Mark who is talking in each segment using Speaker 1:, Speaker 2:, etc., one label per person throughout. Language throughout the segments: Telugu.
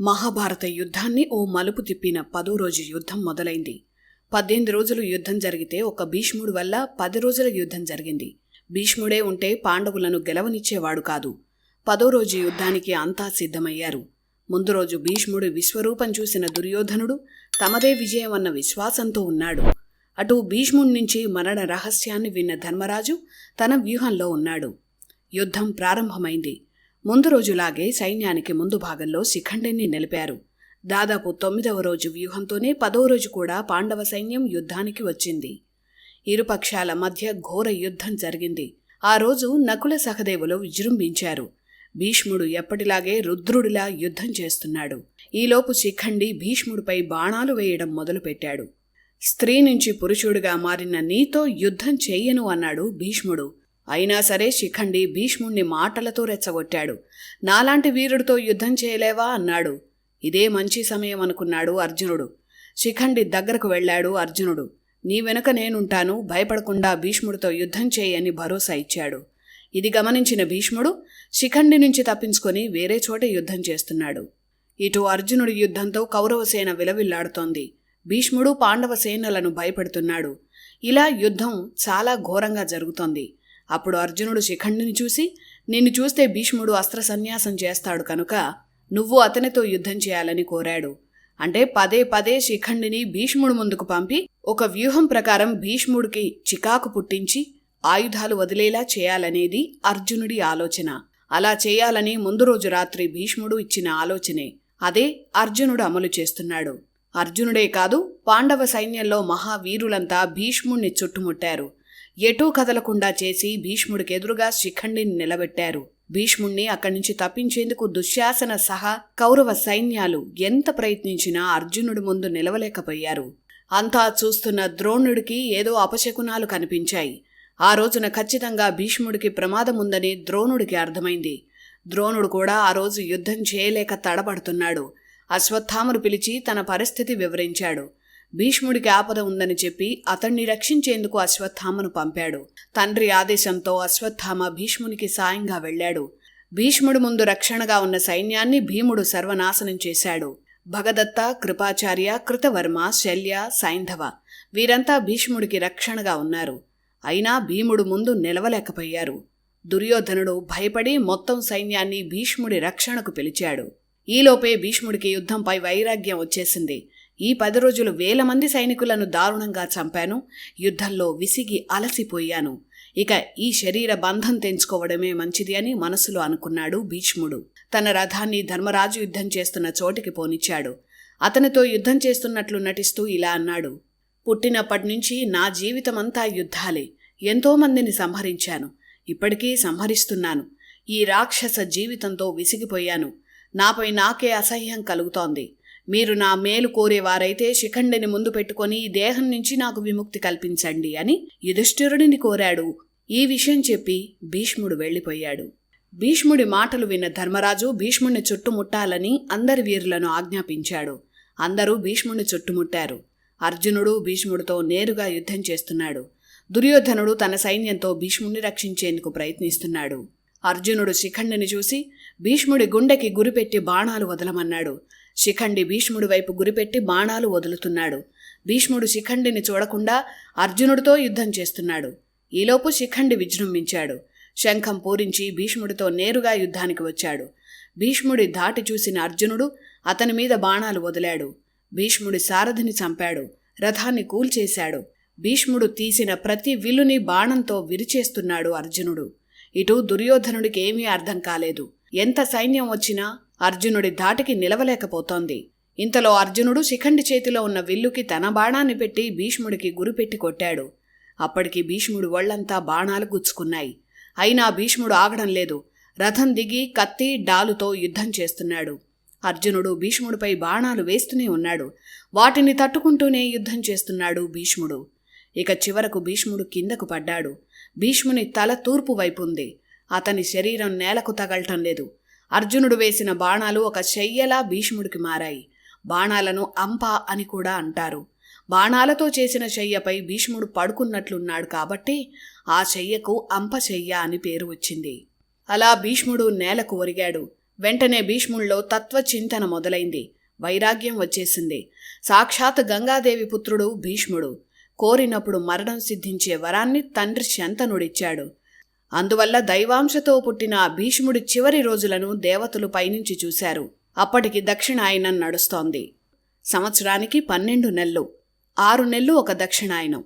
Speaker 1: మహాభారత యుద్ధాన్ని ఓ మలుపు తిప్పిన పదో రోజు యుద్ధం మొదలైంది. పద్దెనిమిది రోజులు యుద్ధం జరిగితే ఒక భీష్ముడు వల్ల పది రోజుల యుద్ధం జరిగింది. భీష్ముడే ఉంటే పాండవులను గెలవనిచ్చేవాడు కాదు. పదో రోజు యుద్ధానికి అంతా సిద్ధమయ్యారు. ముందు రోజు భీష్ముడి విశ్వరూపం చూసిన దుర్యోధనుడు తమదే విజయం అన్న విశ్వాసంతో ఉన్నాడు. అటు భీష్ముడి నుంచి మరణ రహస్యాన్ని విన్న ధర్మరాజు తన వ్యూహంలో ఉన్నాడు. యుద్ధం ప్రారంభమైంది. ముందు రోజులాగే సైన్యానికి ముందు భాగంలో శిఖండిని నిలిపారు. దాదాపు తొమ్మిదవ రోజు వ్యూహంతోనే పదవ రోజు కూడా పాండవ సైన్యం యుద్ధానికి వచ్చింది. ఇరుపక్షాల మధ్య ఘోర యుద్ధం జరిగింది. ఆ రోజు నకుల సహదేవులు విజృంభించారు. భీష్ముడు ఎప్పటిలాగే రుద్రుడిలా యుద్ధం చేస్తున్నాడు. ఈలోపు శిఖండి భీష్ముడిపై బాణాలు వేయడం మొదలుపెట్టాడు. స్త్రీ నుంచి పురుషుడిగా మారిన నీతో యుద్ధం చెయ్యను అన్నాడు భీష్ముడు. అయినా సరే శిఖండి భీష్ముణ్ణి మాటలతో రెచ్చగొట్టాడు. నాలాంటి వీరుడితో యుద్ధం చేయలేవా? అన్నాడు. ఇదే మంచి సమయం అనుకున్నాడు అర్జునుడు. శిఖండి దగ్గరకు వెళ్ళాడు అర్జునుడు. నీ వెనుక నేనుంటాను భయపడకుండా భీష్ముడితో యుద్ధం చేయని భరోసా ఇచ్చాడు. ఇది గమనించిన భీష్ముడు శిఖండి నుంచి తప్పించుకొని వేరే చోట యుద్ధం చేస్తున్నాడు. ఇటు అర్జునుడి యుద్ధంతో కౌరవసేన విలవిల్లాడుతోంది. భీష్ముడు పాండవ సేనలను భయపెడుతున్నాడు. ఇలా యుద్ధం చాలా ఘోరంగా జరుగుతోంది. అప్పుడు అర్జునుడు శిఖండిని చూసి నిన్ను చూస్తే భీష్ముడు అస్త్ర సన్యాసం చేస్తాడు కనుక నువ్వు అతనితో యుద్ధం చేయాలని కోరాడు. అంటే పదే పదే శిఖండిని భీష్ముడు ముందుకు పంపి ఒక వ్యూహం ప్రకారం భీష్ముడికి చికాకు పుట్టించి ఆయుధాలు వదిలేలా చేయాలనేది అర్జునుడి ఆలోచన. అలా చేయాలని ముందు రోజు రాత్రి భీష్ముడు ఇచ్చిన ఆలోచనే. అదే అర్జునుడు అమలు చేస్తున్నాడు. అర్జునుడే కాదు పాండవ సైన్యంలో మహావీరులంతా భీష్ముణ్ణి చుట్టుముట్టారు. ఎటూ కదలకుండా చేసి భీష్ముడికి ఎదురుగా శిఖండిని నిలబెట్టారు. భీష్ముణ్ణి అక్కడి నుంచి తప్పించేందుకు దుశ్శాసన సహా కౌరవ సైన్యాలు ఎంత ప్రయత్నించినా అర్జునుడి ముందు నిలవలేకపోయారు. అంతా చూస్తున్న ద్రోణుడికి ఏదో అపశకునాలు కనిపించాయి. ఆ రోజున ఖచ్చితంగా భీష్ముడికి ప్రమాదముందని ద్రోణుడికి అర్థమైంది. ద్రోణుడు కూడా ఆ రోజు యుద్ధం చేయలేక తడబడుతున్నాడు. అశ్వత్థామును పిలిచి తన పరిస్థితి వివరించాడు. భీష్ముడికి ఆపద ఉందని చెప్పి అతన్ని రక్షించేందుకు అశ్వత్థామను పంపాడు. తండ్రి ఆదేశంతో అశ్వత్థామ భీష్మునికి సాయంగా వెళ్ళాడు. భీష్ముడి ముందు రక్షణగా ఉన్న సైన్యాన్ని భీముడు సర్వనాశనం చేశాడు. భగదత్త కృపాచార్య కృతవర్మ శల్య సైంధవ వీరంతా భీష్ముడికి రక్షణగా ఉన్నారు. అయినా భీముడు ముందు నిలవలేకపోయారు. దుర్యోధనుడు భయపడి మొత్తం సైన్యాన్ని భీష్ముడి రక్షణకు పిలిచాడు. ఈలోపే భీష్ముడికి యుద్ధంపై వైరాగ్యం వచ్చేసింది. ఈ పది రోజులు వేల మంది సైనికులను దారుణంగా చంపాను. యుద్ధంలో విసిగి అలసిపోయాను. ఇక ఈ శరీర బంధం తెంచుకోవడమే మంచిది అని మనసులో అనుకున్నాడు భీష్ముడు. తన రథాన్ని ధర్మరాజు యుద్ధం చేస్తున్న చోటికి పోనిచ్చాడు. అతనితో యుద్ధం చేస్తున్నట్లు నటిస్తూ ఇలా అన్నాడు. పుట్టినప్పటి నుంచి నా జీవితమంతా యుద్ధాలే. ఎంతోమందిని సంహరించాను. ఇప్పటికీ సంహరిస్తున్నాను. ఈ రాక్షస జీవితంతో విసిగిపోయాను. నాపై నాకే అసహ్యం కలుగుతోంది. మీరు నా మేలు కోరేవారైతే శిఖండిని ముందు పెట్టుకొని దేహం నుంచి నాకు విముక్తి కల్పించండి అని యుధిష్ఠిరుడిని కోరాడు. ఈ విషయం చెప్పి భీష్ముడు వెళ్ళిపోయాడు. భీష్ముడి మాటలు విన్న ధర్మరాజు భీష్ముడిని చుట్టుముట్టాలని అందరి వీరులను ఆజ్ఞాపించాడు. అందరూ భీష్ముడిని చుట్టుముట్టారు. అర్జునుడు భీష్ముడితో నేరుగా యుద్ధం చేస్తున్నాడు. దుర్యోధనుడు తన సైన్యంతో భీష్ముడిని రక్షించేందుకు ప్రయత్నిస్తున్నాడు. అర్జునుడు శిఖండిని చూసి భీష్ముడి గుండెకి గురిపెట్టి బాణాలు వదలమన్నాడు. శిఖండి భీష్ముడి వైపు గురిపెట్టి బాణాలు వదులుతున్నాడు. భీష్ముడు శిఖండిని చూడకుండా అర్జునుడితో యుద్ధం చేస్తున్నాడు. ఈలోపు శిఖండి విజృంభించాడు. శంఖం పూరించి భీష్ముడితో నేరుగా యుద్ధానికి వచ్చాడు. భీష్ముడి దాటి చూసిన అర్జునుడు అతని మీద బాణాలు వదిలాడు. భీష్ముడి సారథిని చంపాడు. రథాన్ని కూల్చేశాడు. భీష్ముడు తీసిన ప్రతి విల్లుని బాణంతో విరిచేస్తున్నాడు అర్జునుడు. ఇటు దుర్యోధనుడికి ఏమీ అర్థం కాలేదు. ఎంత సైన్యం వచ్చినా అర్జునుడి ధాటికి నిలవలేకపోతోంది. ఇంతలో అర్జునుడు శిఖండి చేతిలో ఉన్న విల్లుకి తన బాణాన్ని పెట్టి భీష్ముడికి గురిపెట్టి కొట్టాడు. అప్పటికి భీష్ముడు ఒళ్ళంతా బాణాలు గుచ్చుకున్నాయి. అయినా భీష్ముడు ఆగడం లేదు. రథం దిగి కత్తి డాలుతో యుద్ధం చేస్తున్నాడు. అర్జునుడు భీష్ముడిపై బాణాలు వేస్తూనే ఉన్నాడు. వాటిని తట్టుకుంటూనే యుద్ధం చేస్తున్నాడు భీష్ముడు. ఇక చివరకు భీష్ముడు కిందకు పడ్డాడు. భీష్ముని తల తూర్పు వైపు ఉంది. అతని శరీరం నేలకు తగలటం లేదు. అర్జునుడు వేసిన బాణాలు ఒక శయ్యలా భీష్ముడికి మారాయి. బాణాలను అంప అని కూడా అంటారు. బాణాలతో చేసిన శయ్యపై భీష్ముడు పడుకున్నట్లున్నాడు కాబట్టి ఆ శయ్యకు అంపశయ్య అని పేరు వచ్చింది. అలా భీష్ముడు నేలకు ఒరిగాడు. వెంటనే భీష్ముల్లో తత్వచింతన మొదలైంది. వైరాగ్యం వచ్చేసింది. సాక్షాత్ గంగాదేవి పుత్రుడు భీష్ముడు. కోరినప్పుడు మరణం సిద్ధించే వరాన్ని తండ్రి శంతనుడిచ్చాడు. అందువల్ల దైవాంశతో పుట్టిన భీష్ముడి చివరి రోజులను దేవతలు పైనుంచి చూశారు. అప్పటికి దక్షిణాయనం నడుస్తోంది. సంవత్సరానికి పన్నెండు నెలలు. ఆరు నెలలు ఒక దక్షిణాయనం.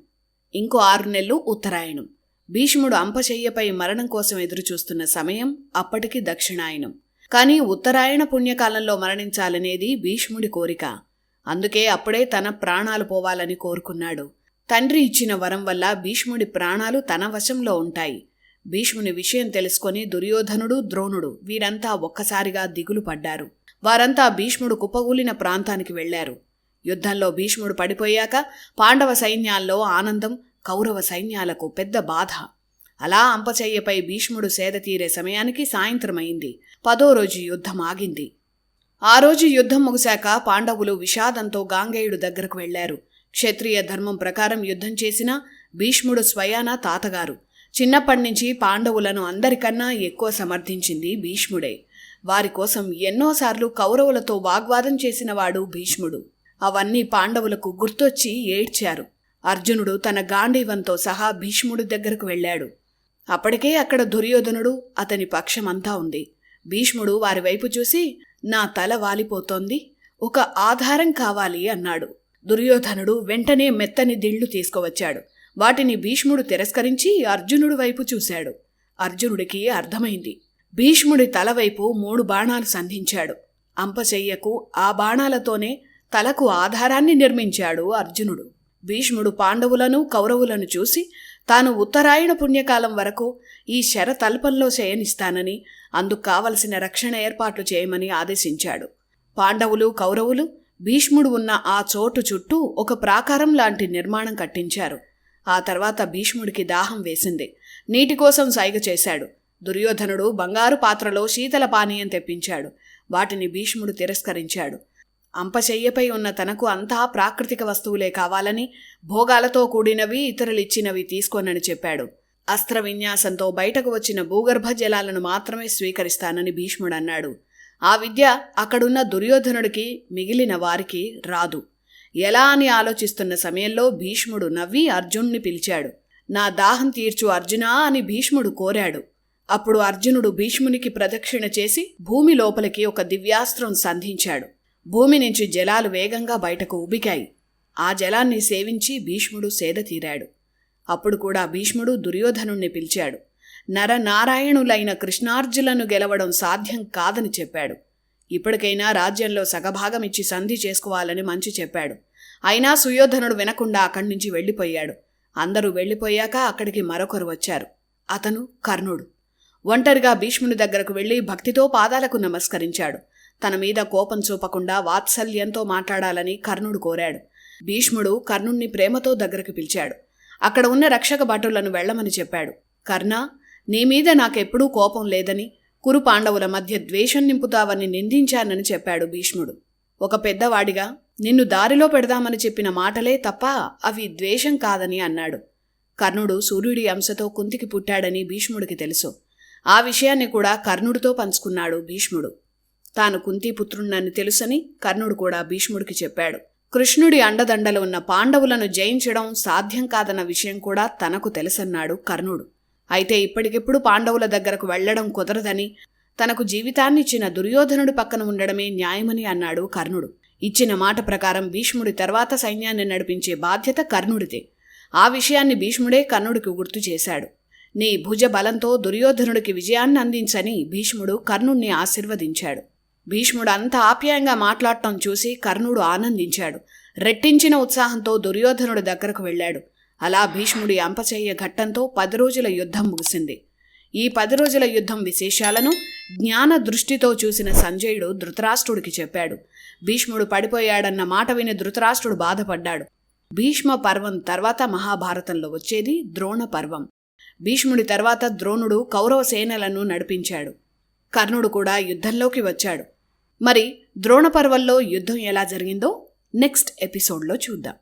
Speaker 1: ఇంకో ఆరు నెలలు ఉత్తరాయణం. భీష్ముడు అంపశయ్యపై మరణం కోసం ఎదురుచూస్తున్న సమయం అప్పటికి దక్షిణాయనం. కానీ ఉత్తరాయణ పుణ్యకాలంలో మరణించాలనేది భీష్ముడి కోరిక. అందుకే అప్పుడే తన ప్రాణాలు పోవాలని కోరుకున్నాడు. తండ్రి ఇచ్చిన వరం వల్ల భీష్ముడి ప్రాణాలు తన వశంలో ఉంటాయి. భీష్ముని విషయం తెలుసుకొని దుర్యోధనుడు ద్రోణుడు వీరంతా ఒక్కసారిగా దిగులు పడ్డారు. వారంతా భీష్ముడు కుప్పగూలిన ప్రాంతానికి వెళ్ళారు యుద్ధంలో భీష్ముడు పడిపోయాక పాండవ సైన్యాల్లో ఆనందం కౌరవ సైన్యాలకు పెద్ద బాధ. అలా అంపచయ్యపై భీష్ముడు సేద తీరే సమయానికి సాయంత్రమైంది. పదో రోజు యుద్ధం ఆగింది. ఆ రోజు యుద్ధం ముగిశాక పాండవులు విషాదంతో గాంగేయుడు దగ్గరకు వెళ్ళారు క్షత్రియ ధర్మం ప్రకారం యుద్ధం చేసిన భీష్ముడు స్వయాన తాతగారు. చిన్నప్పటి నుంచి పాండవులను అందరికన్నా ఎక్కువ సమర్థించింది భీష్ముడే. వారి కోసం ఎన్నోసార్లు కౌరవులతో వాగ్వాదం చేసినవాడు భీష్ముడు. అవన్నీ పాండవులకు గుర్తొచ్చి ఏడ్చారు. అర్జునుడు తన గాంధీవంతో సహా భీష్ముడి దగ్గరకు వెళ్ళాడు. అప్పటికే అక్కడ దుర్యోధనుడు అతని పక్షమంతా ఉంది. భీష్ముడు వారి వైపు చూసి నా తల వాలిపోతోంది. ఒక ఆధారం కావాలి అన్నాడు. దుర్యోధనుడు వెంటనే మెత్తని దిళ్ళు తీసుకువచ్చాడు. వాటిని భీష్ముడు తిరస్కరించి అర్జునుడి వైపు చూశాడు. అర్జునుడికి అర్థమైంది. భీష్ముడి తలవైపు మూడు బాణాలు సంధించాడు. అంపశయ్యకు ఆ బాణాలతోనే తలకు ఆధారాన్ని నిర్మించాడు అర్జునుడు. భీష్ముడు పాండవులను కౌరవులను చూసి తాను ఉత్తరాయణ పుణ్యకాలం వరకు ఈ శరతల్పంలో శయనిస్తానని అందుకు కావలసిన రక్షణ ఏర్పాట్లు చేయమని ఆదేశించాడు. పాండవులు కౌరవులు భీష్ముడు ఉన్న ఆ చోటు చుట్టూ ఒక ప్రాకారం లాంటి నిర్మాణం కట్టించారు. ఆ తర్వాత భీష్ముడికి దాహం వేసింది. నీటి కోసం సైగ చేశాడు. దుర్యోధనుడు బంగారు పాత్రలో శీతల పానీయం తెప్పించాడు. వాటిని భీష్ముడు తిరస్కరించాడు. అంపశయ్యపై ఉన్న తనకు అంతా ప్రాకృతిక వస్తువులే కావాలని భోగాలతో కూడినవి ఇతరులిచ్చినవి తీసుకోనని చెప్పాడు. అస్త్ర విన్యాసంతో బయటకు వచ్చిన భూగర్భ జలాలను మాత్రమే స్వీకరిస్తానని భీష్ముడన్నాడు ఆ విద్య అక్కడున్న దుర్యోధనుడికి మిగిలిన వారికి రాదు. ఎలా అని ఆలోచిస్తున్న సమయంలో భీష్ముడు నవ్వి అర్జున్ని పిలిచాడు. నా దాహం తీర్చు అర్జునా అని భీష్ముడు కోరాడు. అప్పుడు అర్జునుడు భీష్మునికి ప్రదక్షిణ చేసి భూమి లోపలికి ఒక దివ్యాస్త్రం సంధించాడు. భూమి నుంచి జలాలు వేగంగా బయటకు ఉబికాయి. ఆ జలాన్ని సేవించి భీష్ముడు సేద తీరాడు. అప్పుడు కూడా భీష్ముడు దుర్యోధనుణ్ణి పిలిచాడు. నరనారాయణులైన కృష్ణార్జులను గెలవడం సాధ్యం కాదని చెప్పాడు. ఇప్పటికైనా రాజ్యంలో సగభాగం ఇచ్చి సంధి చేసుకోవాలని మంచి చెప్పాడు. అయినా సుయోధనుడు వినకుండా అక్కడి నుంచి వెళ్ళిపోయాడు. అందరూ వెళ్ళిపోయాక అక్కడికి మరొకరు వచ్చారు. అతను కర్ణుడు. ఒంటరిగా భీష్ముని దగ్గరకు వెళ్ళి భక్తితో పాదాలకు నమస్కరించాడు. తన మీద కోపం చూపకుండా వాత్సల్యంతో మాట్లాడాలని కర్ణుడు కోరాడు. భీష్ముడు కర్ణుణ్ణి ప్రేమతో దగ్గరకు పిలిచాడు. అక్కడ ఉన్న రక్షక భటులను వెళ్ళమని చెప్పాడు. కర్ణ నీ మీద నాకెప్పుడూ కోపం లేదని కురు పాండవుల మధ్య ద్వేషం నింపుతావని నిందించానని చెప్పాడు భీష్ముడు. ఒక పెద్దవాడిగా నిన్ను దారిలో పెడదామని చెప్పిన మాటలే తప్ప అవి ద్వేషం కాదని అన్నాడు. కర్ణుడు సూర్యుడి అంశతో కుంతికి పుట్టాడని భీష్ముడికి తెలుసు. ఆ విషయాన్ని కూడా కర్ణుడితో పంచుకున్నాడు భీష్ముడు. తాను కుంతిపుత్రుణ్ణని తెలుసని కర్ణుడు కూడా భీష్ముడికి చెప్పాడు. కృష్ణుడి అండదండలు ఉన్న పాండవులను జయించడం సాధ్యం కాదన్న విషయం కూడా తనకు తెలుసన్నాడు కర్ణుడు. అయితే ఇప్పటికిప్పుడు పాండవుల దగ్గరకు వెళ్ళడం కుదరదని తనకు జీవితాన్నిచ్చిన దుర్యోధనుడు పక్కన ఉండడమే న్యాయమని అన్నాడు కర్ణుడు. ఇచ్చిన మాట ప్రకారం భీష్ముడి తర్వాత సైన్యాన్ని నడిపించే బాధ్యత కర్ణుడిదే. ఆ విషయాన్ని భీష్ముడే కర్ణుడికి గుర్తు చేశాడు. నీ భుజ బలంతో దుర్యోధనుడికి విజయాన్ని అందించని భీష్ముడు కర్ణుణ్ణి ఆశీర్వదించాడు. భీష్ముడు అంత ఆప్యాయంగా మాట్లాడటం చూసి కర్ణుడు ఆనందించాడు. రెట్టించిన ఉత్సాహంతో దుర్యోధనుడి దగ్గరకు వెళ్ళాడు. అలా భీష్ముడి అంపచేయ ఘట్టంతో పది రోజుల యుద్ధం ముగిసింది. ఈ పది రోజుల యుద్ధం విశేషాలను జ్ఞాన దృష్టితో చూసిన సంజయుడు ధృతరాష్ట్రుడికి చెప్పాడు. భీష్ముడు పడిపోయాడన్న మాట విని ధృతరాష్ట్రుడు బాధపడ్డాడు. భీష్మ పర్వం తర్వాత మహాభారతంలో వచ్చేది ద్రోణ పర్వం. భీష్ముడి తర్వాత ద్రోణుడు కౌరవ సేనలను నడిపించాడు. కర్ణుడు కూడా యుద్ధంలోకి వచ్చాడు. మరి ద్రోణ పర్వంలో యుద్ధం ఎలా జరిగిందో నెక్స్ట్ ఎపిసోడ్లో చూద్దాం.